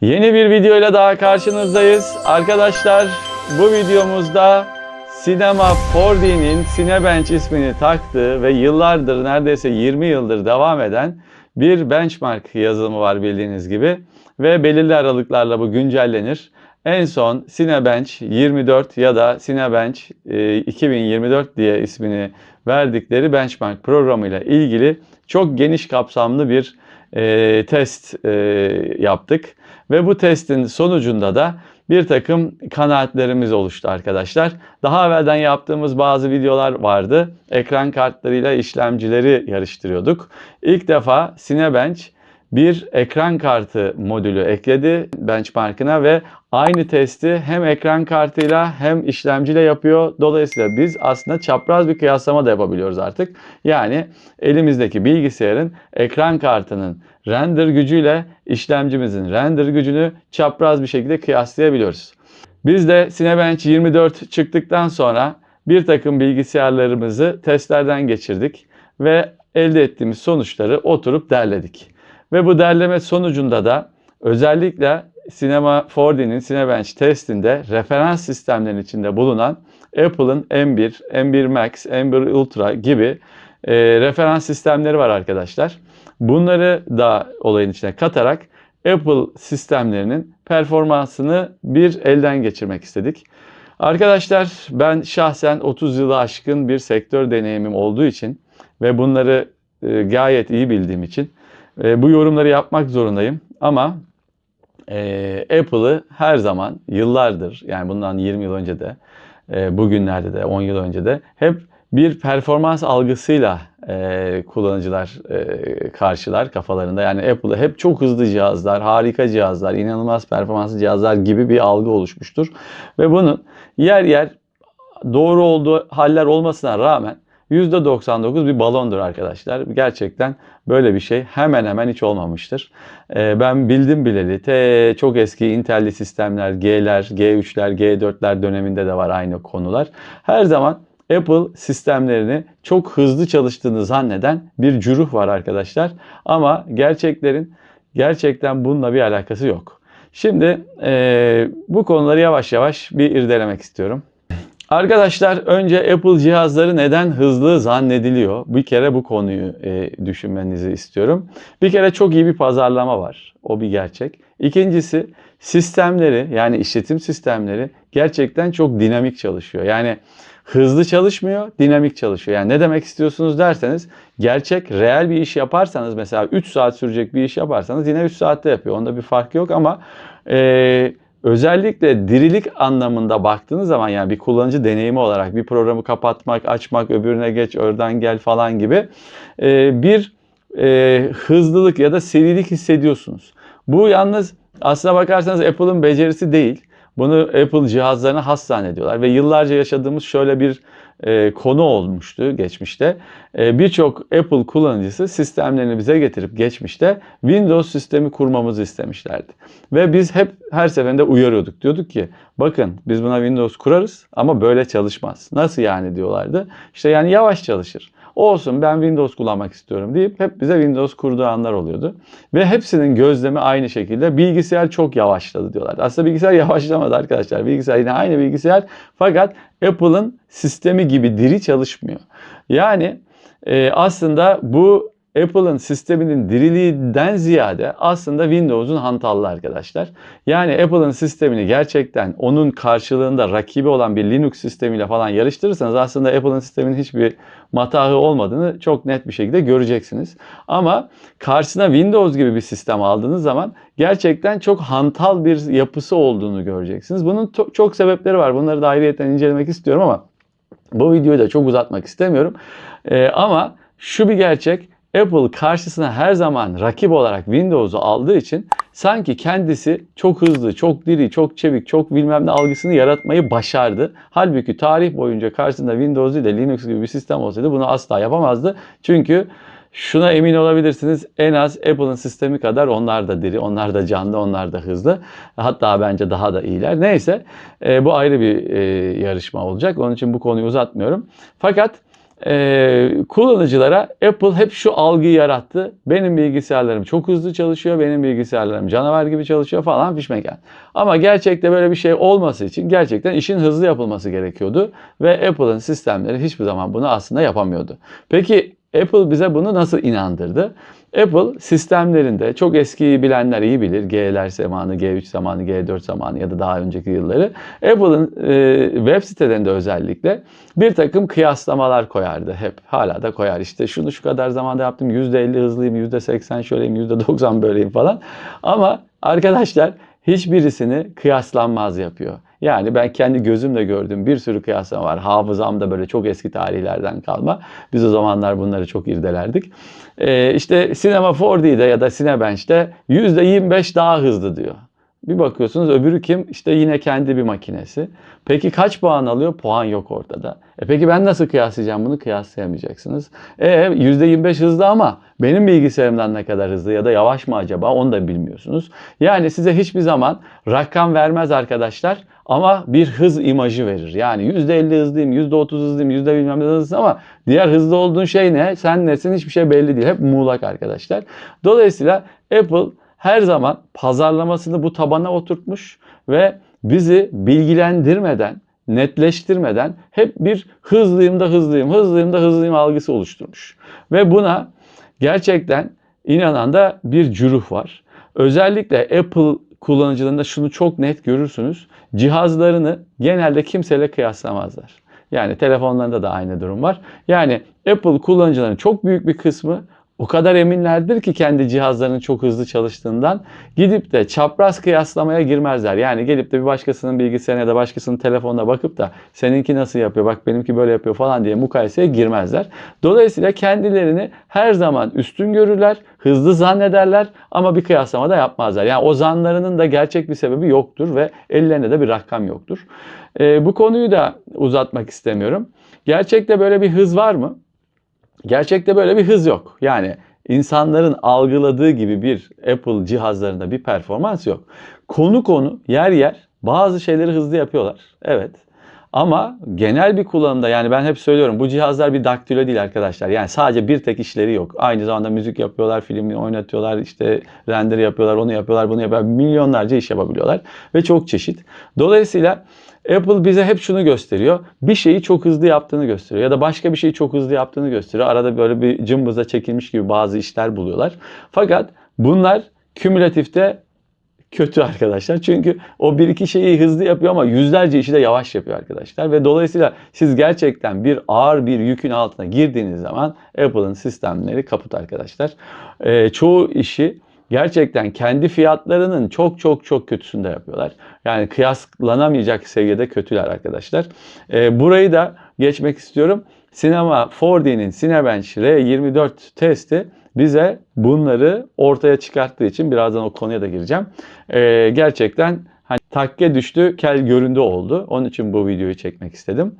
Yeni bir video ile daha karşınızdayız. Arkadaşlar bu videomuzda Sinema 4D'nin Cinebench ismini taktığı ve yıllardır neredeyse 20 yıldır devam eden bir benchmark yazılımı var bildiğiniz gibi. Ve belirli aralıklarla bu güncellenir. En son Cinebench 24 ya da Cinebench e, 2024 diye ismini verdikleri benchmark programıyla ilgili çok geniş kapsamlı bir e, test e, yaptık. Ve bu testin sonucunda da bir takım kanaatlerimiz oluştu arkadaşlar. Daha evvelden yaptığımız bazı videolar vardı. Ekran kartlarıyla işlemcileri yarıştırıyorduk. İlk defa Cinebench bir ekran kartı modülü ekledi benchmark'ına ve aynı testi hem ekran kartıyla hem işlemciyle yapıyor. Dolayısıyla biz aslında çapraz bir kıyaslama da yapabiliyoruz artık. Yani elimizdeki bilgisayarın ekran kartının render gücüyle işlemcimizin render gücünü çapraz bir şekilde kıyaslayabiliyoruz. Biz de Cinebench 24 çıktıktan sonra bir takım bilgisayarlarımızı testlerden geçirdik ve elde ettiğimiz sonuçları oturup derledik. Ve bu derleme sonucunda da özellikle Cinema 4D'nin Cinebench testinde referans sistemlerin içinde bulunan Apple'ın M1, M1 Max, M1 Ultra gibi e, referans sistemleri var arkadaşlar. Bunları da olayın içine katarak Apple sistemlerinin performansını bir elden geçirmek istedik. Arkadaşlar ben şahsen 30 yılı aşkın bir sektör deneyimim olduğu için ve bunları e, gayet iyi bildiğim için e, bu yorumları yapmak zorundayım. Ama e, Apple'ı her zaman yıllardır yani bundan 20 yıl önce de e, bugünlerde de 10 yıl önce de hep bir performans algısıyla e, kullanıcılar e, karşılar kafalarında. Yani Apple'ı hep çok hızlı cihazlar, harika cihazlar, inanılmaz performanslı cihazlar gibi bir algı oluşmuştur. Ve bunun yer yer doğru olduğu haller olmasına rağmen %99 bir balondur arkadaşlar. Gerçekten böyle bir şey hemen hemen hiç olmamıştır. Ee, ben bildim bileli te çok eski Intel'li sistemler G'ler, G3'ler, G4'ler döneminde de var aynı konular. Her zaman Apple sistemlerini çok hızlı çalıştığını zanneden bir cüruh var arkadaşlar. Ama gerçeklerin gerçekten bununla bir alakası yok. Şimdi e, bu konuları yavaş yavaş bir irdelemek istiyorum. Arkadaşlar önce Apple cihazları neden hızlı zannediliyor? Bir kere bu konuyu e, düşünmenizi istiyorum. Bir kere çok iyi bir pazarlama var. O bir gerçek. İkincisi sistemleri yani işletim sistemleri gerçekten çok dinamik çalışıyor. Yani hızlı çalışmıyor, dinamik çalışıyor. Yani ne demek istiyorsunuz derseniz gerçek, reel bir iş yaparsanız mesela 3 saat sürecek bir iş yaparsanız yine 3 saatte yapıyor. Onda bir fark yok ama e, özellikle dirilik anlamında baktığınız zaman yani bir kullanıcı deneyimi olarak bir programı kapatmak, açmak, öbürüne geç, oradan gel falan gibi e, bir e, hızlılık ya da serilik hissediyorsunuz. Bu yalnız aslına bakarsanız Apple'ın becerisi değil. Bunu Apple cihazlarına has zannediyorlar ve yıllarca yaşadığımız şöyle bir e, konu olmuştu geçmişte. E, Birçok Apple kullanıcısı sistemlerini bize getirip geçmişte Windows sistemi kurmamızı istemişlerdi. Ve biz hep her seferinde uyarıyorduk. Diyorduk ki bakın biz buna Windows kurarız ama böyle çalışmaz. Nasıl yani diyorlardı. İşte yani yavaş çalışır. Olsun ben Windows kullanmak istiyorum deyip hep bize Windows kurduğu anlar oluyordu. Ve hepsinin gözlemi aynı şekilde bilgisayar çok yavaşladı diyorlar. Aslında bilgisayar yavaşlamadı arkadaşlar. Bilgisayar yine aynı bilgisayar fakat Apple'ın sistemi gibi diri çalışmıyor. Yani e, aslında bu Apple'ın sisteminin diriliğinden ziyade aslında Windows'un hantallı arkadaşlar. Yani Apple'ın sistemini gerçekten onun karşılığında rakibi olan bir Linux sistemiyle falan yarıştırırsanız aslında Apple'ın sisteminin hiçbir matahı olmadığını çok net bir şekilde göreceksiniz. Ama karşısına Windows gibi bir sistem aldığınız zaman gerçekten çok hantal bir yapısı olduğunu göreceksiniz. Bunun çok sebepleri var. Bunları da ayrıyeten incelemek istiyorum ama bu videoyu da çok uzatmak istemiyorum. Ee, ama şu bir gerçek Apple karşısına her zaman rakip olarak Windows'u aldığı için sanki kendisi çok hızlı, çok diri, çok çevik, çok bilmem ne algısını yaratmayı başardı. Halbuki tarih boyunca karşısında Windows de Linux gibi bir sistem olsaydı bunu asla yapamazdı. Çünkü şuna emin olabilirsiniz en az Apple'ın sistemi kadar onlar da diri, onlar da canlı, onlar da hızlı. Hatta bence daha da iyiler. Neyse bu ayrı bir yarışma olacak. Onun için bu konuyu uzatmıyorum. Fakat e, kullanıcılara Apple hep şu algıyı yarattı. Benim bilgisayarlarım çok hızlı çalışıyor, benim bilgisayarlarım canavar gibi çalışıyor falan fişmeken. Ama gerçekte böyle bir şey olması için gerçekten işin hızlı yapılması gerekiyordu. Ve Apple'ın sistemleri hiçbir zaman bunu aslında yapamıyordu. Peki Apple bize bunu nasıl inandırdı? Apple sistemlerinde çok eskiyi bilenler iyi bilir. G'ler zamanı, G3 zamanı, G4 zamanı ya da daha önceki yılları. Apple'ın e, web sitelerinde özellikle bir takım kıyaslamalar koyardı hep. Hala da koyar. İşte şunu şu kadar zamanda yaptım. %50 hızlıyım, %80 şöyleyim, %90 böyleyim falan. Ama arkadaşlar hiçbirisini kıyaslanmaz yapıyor. Yani ben kendi gözümle gördüğüm bir sürü kıyaslama var. Hafızamda böyle çok eski tarihlerden kalma. Biz o zamanlar bunları çok irdelerdik. Ee, işte Cinema 4D'de ya da Cinebench'te %25 daha hızlı diyor. Bir bakıyorsunuz öbürü kim? İşte yine kendi bir makinesi. Peki kaç puan alıyor? Puan yok ortada. E peki ben nasıl kıyaslayacağım bunu? Kıyaslayamayacaksınız. E %25 hızlı ama benim bilgisayarımdan ne kadar hızlı ya da yavaş mı acaba onu da bilmiyorsunuz. Yani size hiçbir zaman rakam vermez arkadaşlar ama bir hız imajı verir. Yani %50 hızlıyım, %30 hızlıyım, yüzde bilmem ne hızlısın ama diğer hızlı olduğun şey ne? Sen nesin? Hiçbir şey belli değil. Hep muğlak arkadaşlar. Dolayısıyla Apple her zaman pazarlamasını bu tabana oturtmuş ve bizi bilgilendirmeden, netleştirmeden hep bir hızlıyım da hızlıyım, hızlıyım da hızlıyım algısı oluşturmuş. Ve buna gerçekten inanan da bir cüruh var. Özellikle Apple kullanıcılarında şunu çok net görürsünüz. Cihazlarını genelde kimseyle kıyaslamazlar. Yani telefonlarında da aynı durum var. Yani Apple kullanıcılarının çok büyük bir kısmı o kadar eminlerdir ki kendi cihazlarının çok hızlı çalıştığından gidip de çapraz kıyaslamaya girmezler. Yani gelip de bir başkasının bilgisayarına ya da başkasının telefonuna bakıp da seninki nasıl yapıyor bak benimki böyle yapıyor falan diye mukayeseye girmezler. Dolayısıyla kendilerini her zaman üstün görürler, hızlı zannederler ama bir kıyaslama da yapmazlar. Yani o zanlarının da gerçek bir sebebi yoktur ve ellerinde de bir rakam yoktur. Ee, bu konuyu da uzatmak istemiyorum. Gerçekte böyle bir hız var mı? Gerçekte böyle bir hız yok. Yani insanların algıladığı gibi bir Apple cihazlarında bir performans yok. Konu konu yer yer bazı şeyleri hızlı yapıyorlar. Evet. Ama genel bir kullanımda yani ben hep söylüyorum bu cihazlar bir daktilo değil arkadaşlar. Yani sadece bir tek işleri yok. Aynı zamanda müzik yapıyorlar, film oynatıyorlar, işte render yapıyorlar, onu yapıyorlar, bunu yapıyorlar. Milyonlarca iş yapabiliyorlar ve çok çeşit. Dolayısıyla Apple bize hep şunu gösteriyor. Bir şeyi çok hızlı yaptığını gösteriyor ya da başka bir şeyi çok hızlı yaptığını gösteriyor. Arada böyle bir cımbıza çekilmiş gibi bazı işler buluyorlar. Fakat bunlar kümülatifte kötü arkadaşlar. Çünkü o bir iki şeyi hızlı yapıyor ama yüzlerce işi de yavaş yapıyor arkadaşlar. Ve dolayısıyla siz gerçekten bir ağır bir yükün altına girdiğiniz zaman Apple'ın sistemleri kaput arkadaşlar. Ee, çoğu işi gerçekten kendi fiyatlarının çok çok çok kötüsünde yapıyorlar. Yani kıyaslanamayacak seviyede kötüler arkadaşlar. Ee, burayı da geçmek istiyorum. Sinema 4D'nin Cinebench R24 testi bize bunları ortaya çıkarttığı için birazdan o konuya da gireceğim. Ee, gerçekten hani takke düştü, kel göründü oldu. Onun için bu videoyu çekmek istedim.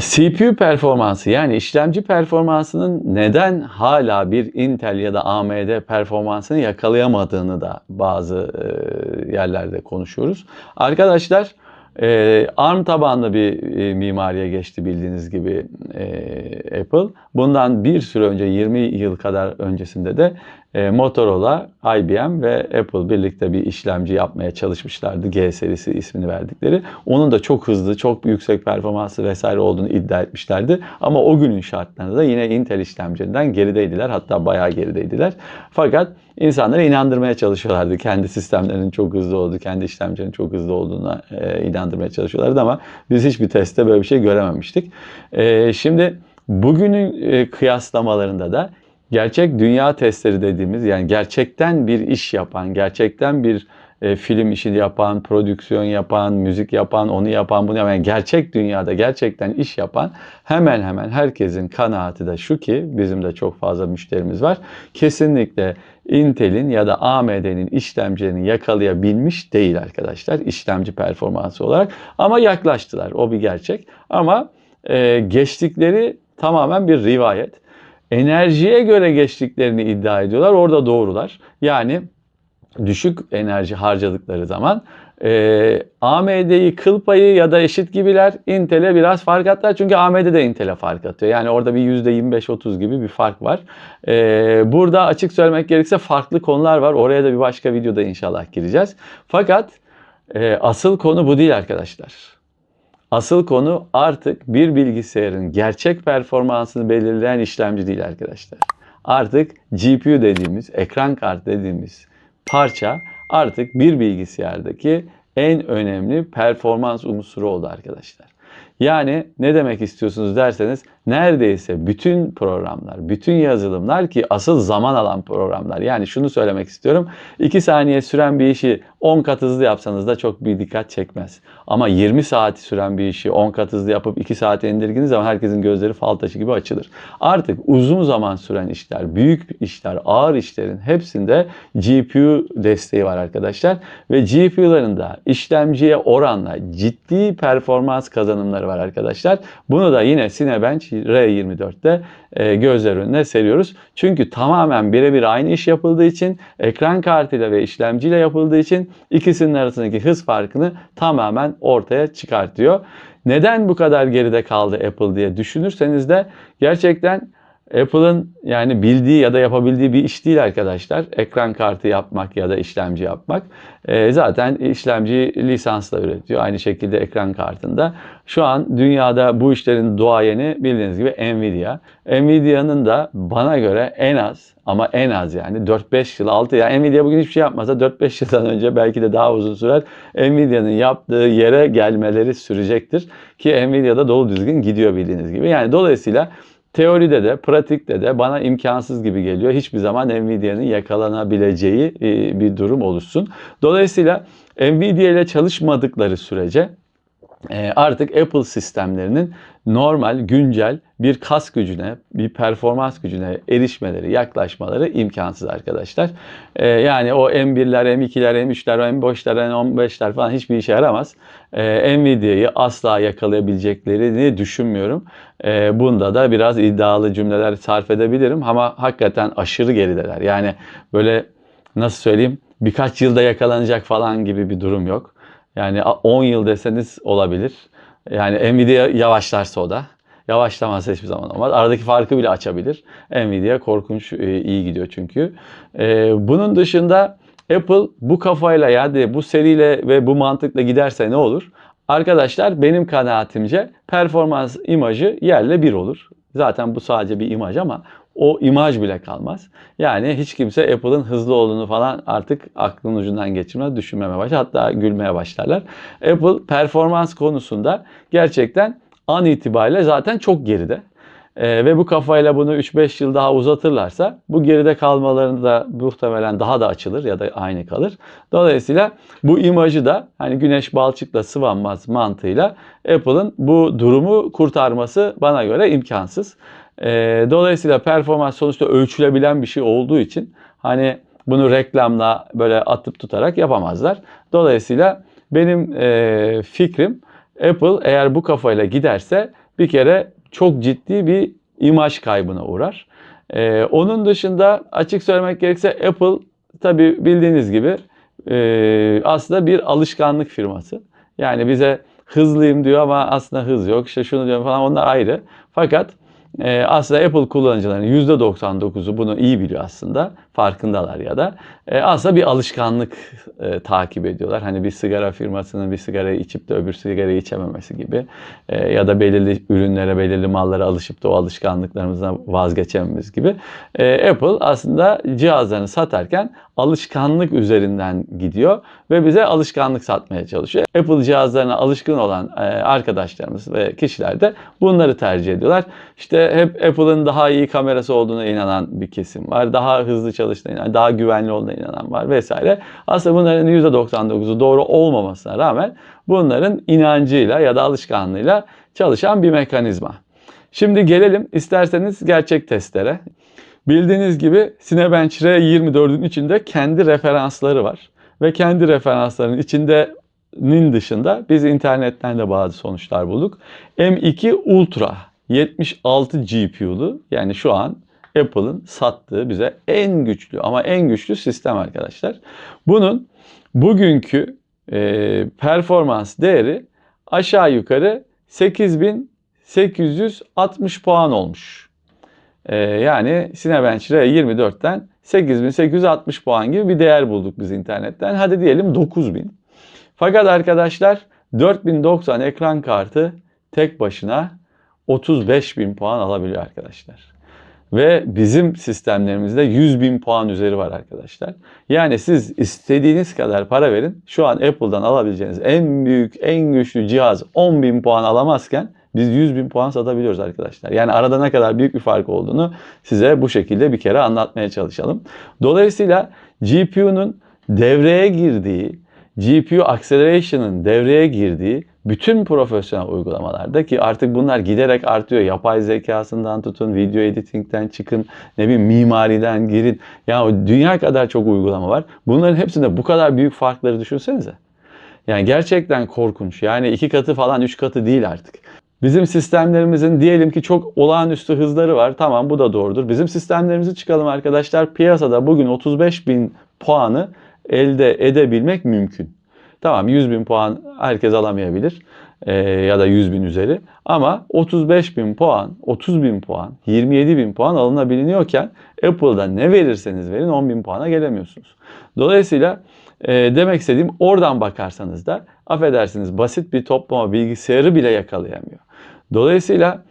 CPU performansı yani işlemci performansının neden hala bir Intel ya da AMD performansını yakalayamadığını da bazı e, yerlerde konuşuyoruz. Arkadaşlar e, ARM tabanlı bir e, mimariye geçti bildiğiniz gibi e, Apple. Bundan bir süre önce 20 yıl kadar öncesinde de e, Motorola, IBM ve Apple birlikte bir işlemci yapmaya çalışmışlardı. G serisi ismini verdikleri. Onun da çok hızlı, çok yüksek performansı vesaire olduğunu iddia etmişlerdi. Ama o günün şartlarında da yine Intel işlemcilerinden gerideydiler. Hatta bayağı gerideydiler. Fakat insanları inandırmaya çalışıyorlardı. Kendi sistemlerinin çok hızlı olduğu, kendi işlemcilerinin çok hızlı olduğuna e, inandırmaya çalışıyorlardı ama biz hiçbir testte böyle bir şey görememiştik. E, şimdi bugünün kıyaslamalarında da gerçek dünya testleri dediğimiz yani gerçekten bir iş yapan, gerçekten bir e, film işini yapan, prodüksiyon yapan, müzik yapan, onu yapan, bunu yapan, yani gerçek dünyada gerçekten iş yapan hemen hemen herkesin kanaati de şu ki bizim de çok fazla müşterimiz var. Kesinlikle Intel'in ya da AMD'nin işlemcilerini yakalayabilmiş değil arkadaşlar işlemci performansı olarak ama yaklaştılar o bir gerçek ama e, geçtikleri tamamen bir rivayet enerjiye göre geçtiklerini iddia ediyorlar. Orada doğrular. Yani düşük enerji harcadıkları zaman e, AMD'yi kıl payı ya da eşit gibiler. Intel'e biraz fark atlar. Çünkü AMD de Intel'e fark atıyor. Yani orada bir %25-30 gibi bir fark var. E, burada açık söylemek gerekirse farklı konular var. Oraya da bir başka videoda inşallah gireceğiz. Fakat e, asıl konu bu değil arkadaşlar. Asıl konu artık bir bilgisayarın gerçek performansını belirleyen işlemci değil arkadaşlar. Artık GPU dediğimiz, ekran kartı dediğimiz parça artık bir bilgisayardaki en önemli performans unsuru oldu arkadaşlar. Yani ne demek istiyorsunuz derseniz neredeyse bütün programlar, bütün yazılımlar ki asıl zaman alan programlar. Yani şunu söylemek istiyorum. 2 saniye süren bir işi 10 kat hızlı yapsanız da çok bir dikkat çekmez. Ama 20 saati süren bir işi 10 kat hızlı yapıp 2 saate indirdiğiniz zaman herkesin gözleri fal taşı gibi açılır. Artık uzun zaman süren işler, büyük işler, ağır işlerin hepsinde GPU desteği var arkadaşlar. Ve GPU'ların da işlemciye oranla ciddi performans kazanımları var arkadaşlar. Bunu da yine Cinebench R24'te e, gözler önüne seriyoruz. Çünkü tamamen birebir aynı iş yapıldığı için ekran kartıyla ve işlemciyle yapıldığı için ikisinin arasındaki hız farkını tamamen ortaya çıkartıyor. Neden bu kadar geride kaldı Apple diye düşünürseniz de gerçekten Apple'ın yani bildiği ya da yapabildiği bir iş değil arkadaşlar. Ekran kartı yapmak ya da işlemci yapmak. E, zaten işlemci lisansla üretiyor. Aynı şekilde ekran kartında. Şu an dünyada bu işlerin doğayeni bildiğiniz gibi Nvidia. Nvidia'nın da bana göre en az ama en az yani 4-5 yıl altı yani Nvidia bugün hiçbir şey yapmasa 4-5 yıldan önce belki de daha uzun sürer Nvidia'nın yaptığı yere gelmeleri sürecektir. Ki Nvidia'da dolu düzgün gidiyor bildiğiniz gibi. Yani dolayısıyla Teoride de, pratikte de bana imkansız gibi geliyor. Hiçbir zaman Nvidia'nın yakalanabileceği e, bir durum oluşsun. Dolayısıyla Nvidia ile çalışmadıkları sürece artık Apple sistemlerinin normal, güncel bir kas gücüne, bir performans gücüne erişmeleri, yaklaşmaları imkansız arkadaşlar. Ee, yani o M1'ler, M2'ler, M3'ler, M5'ler, M15'ler falan hiçbir işe yaramaz. Ee, Nvidia'yı asla yakalayabileceklerini düşünmüyorum. Ee, bunda da biraz iddialı cümleler sarf edebilirim ama hakikaten aşırı gerideler. Yani böyle nasıl söyleyeyim birkaç yılda yakalanacak falan gibi bir durum yok. Yani 10 yıl deseniz olabilir. Yani Nvidia yavaşlarsa o da. Yavaşlamazsa hiçbir zaman olmaz. Aradaki farkı bile açabilir. Nvidia korkunç e, iyi gidiyor çünkü. E, bunun dışında Apple bu kafayla yani bu seriyle ve bu mantıkla giderse ne olur? Arkadaşlar benim kanaatimce performans imajı yerle bir olur. Zaten bu sadece bir imaj ama o imaj bile kalmaz. Yani hiç kimse Apple'ın hızlı olduğunu falan artık aklın ucundan geçirmez, düşünmeme başlar. Hatta gülmeye başlarlar. Apple performans konusunda gerçekten an itibariyle zaten çok geride. Ee, ve bu kafayla bunu 3-5 yıl daha uzatırlarsa bu geride kalmalarını da muhtemelen daha da açılır ya da aynı kalır. Dolayısıyla bu imajı da hani güneş balçıkla sıvanmaz mantığıyla Apple'ın bu durumu kurtarması bana göre imkansız. E, dolayısıyla performans sonuçta ölçülebilen bir şey olduğu için hani bunu reklamla böyle atıp tutarak yapamazlar. Dolayısıyla benim e, fikrim Apple eğer bu kafayla giderse bir kere çok ciddi bir imaj kaybına uğrar. E, onun dışında açık söylemek gerekirse Apple tabi bildiğiniz gibi e, aslında bir alışkanlık firması. Yani bize hızlıyım diyor ama aslında hız yok. İşte şunu diyor falan onlar ayrı. Fakat aslında Apple kullanıcılarının %99'u bunu iyi biliyor aslında. Farkındalar ya da. E, aslında bir alışkanlık e, takip ediyorlar. Hani bir sigara firmasının bir sigarayı içip de öbür sigarayı içememesi gibi. E, ya da belirli ürünlere, belirli mallara alışıp da o alışkanlıklarımızdan vazgeçememiz gibi. E, Apple aslında cihazlarını satarken alışkanlık üzerinden gidiyor ve bize alışkanlık satmaya çalışıyor. Apple cihazlarına alışkın olan e, arkadaşlarımız ve kişiler de bunları tercih ediyorlar. İşte hep Apple'ın daha iyi kamerası olduğuna inanan bir kesim var. Daha hızlı çalıştığına inanan, daha güvenli olduğuna inanan var vesaire. Aslında bunların %99'u doğru olmamasına rağmen bunların inancıyla ya da alışkanlığıyla çalışan bir mekanizma. Şimdi gelelim isterseniz gerçek testlere. Bildiğiniz gibi Cinebench R24'ün içinde kendi referansları var. Ve kendi referansların içindenin dışında biz internetten de bazı sonuçlar bulduk. M2 Ultra 76 GPU'lu yani şu an Apple'ın sattığı bize en güçlü ama en güçlü sistem arkadaşlar. Bunun bugünkü e, performans değeri aşağı yukarı 8860 puan olmuş. E, yani Cinebench R24'ten 8860 puan gibi bir değer bulduk biz internetten. Hadi diyelim 9000. Fakat arkadaşlar 4090 ekran kartı tek başına 35.000 puan alabiliyor arkadaşlar. Ve bizim sistemlerimizde 100.000 puan üzeri var arkadaşlar. Yani siz istediğiniz kadar para verin. Şu an Apple'dan alabileceğiniz en büyük, en güçlü cihaz 10.000 puan alamazken biz 100.000 puan satabiliyoruz arkadaşlar. Yani arada ne kadar büyük bir fark olduğunu size bu şekilde bir kere anlatmaya çalışalım. Dolayısıyla GPU'nun devreye girdiği, GPU Acceleration'ın devreye girdiği bütün profesyonel uygulamalarda ki artık bunlar giderek artıyor. Yapay zekasından tutun, video editing'den çıkın, ne bileyim mimariden girin. Ya dünya kadar çok uygulama var. Bunların hepsinde bu kadar büyük farkları düşünsenize. Yani gerçekten korkunç. Yani iki katı falan üç katı değil artık. Bizim sistemlerimizin diyelim ki çok olağanüstü hızları var. Tamam bu da doğrudur. Bizim sistemlerimizi çıkalım arkadaşlar. Piyasada bugün 35 bin puanı elde edebilmek mümkün. Tamam 100 bin puan herkes alamayabilir ee, ya da 100 bin üzeri. Ama 35 bin puan, 30 bin puan, 27 bin puan alınabiliyorken Apple'da ne verirseniz verin 10 bin puana gelemiyorsunuz. Dolayısıyla e, demek istediğim oradan bakarsanız da affedersiniz basit bir toplama bilgisayarı bile yakalayamıyor. Dolayısıyla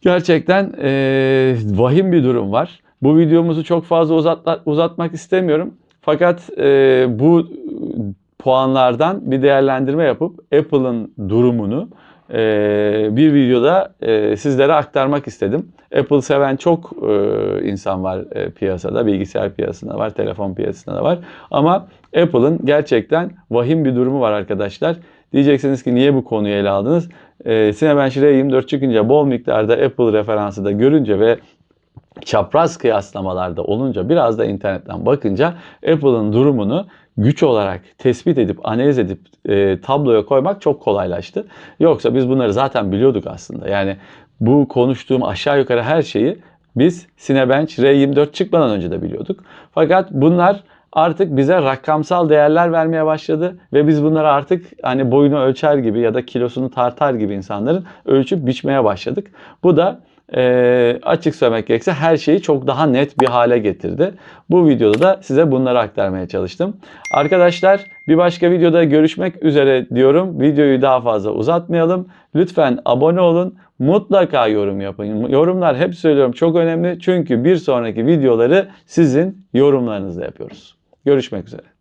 gerçekten e, vahim bir durum var. Bu videomuzu çok fazla uzatla, uzatmak istemiyorum. Fakat e, bu puanlardan bir değerlendirme yapıp Apple'ın durumunu e, bir videoda e, sizlere aktarmak istedim. Apple seven çok e, insan var e, piyasada, bilgisayar piyasasında var, telefon piyasasında da var. Ama Apple'ın gerçekten vahim bir durumu var arkadaşlar. Diyeceksiniz ki niye bu konuyu ele aldınız? E, Cinebench R24 çıkınca bol miktarda Apple referansı da görünce ve çapraz kıyaslamalarda olunca biraz da internetten bakınca Apple'ın durumunu güç olarak tespit edip analiz edip e, tabloya koymak çok kolaylaştı. Yoksa biz bunları zaten biliyorduk aslında. Yani bu konuştuğum aşağı yukarı her şeyi biz Cinebench R24 çıkmadan önce de biliyorduk. Fakat bunlar artık bize rakamsal değerler vermeye başladı ve biz bunları artık hani boyunu ölçer gibi ya da kilosunu tartar gibi insanların ölçüp biçmeye başladık. Bu da e, açık söylemek gerekirse her şeyi çok daha net bir hale getirdi. Bu videoda da size bunları aktarmaya çalıştım. Arkadaşlar bir başka videoda görüşmek üzere diyorum. Videoyu daha fazla uzatmayalım. Lütfen abone olun. Mutlaka yorum yapın. Yorumlar hep söylüyorum çok önemli. Çünkü bir sonraki videoları sizin yorumlarınızla yapıyoruz. Görüşmek üzere.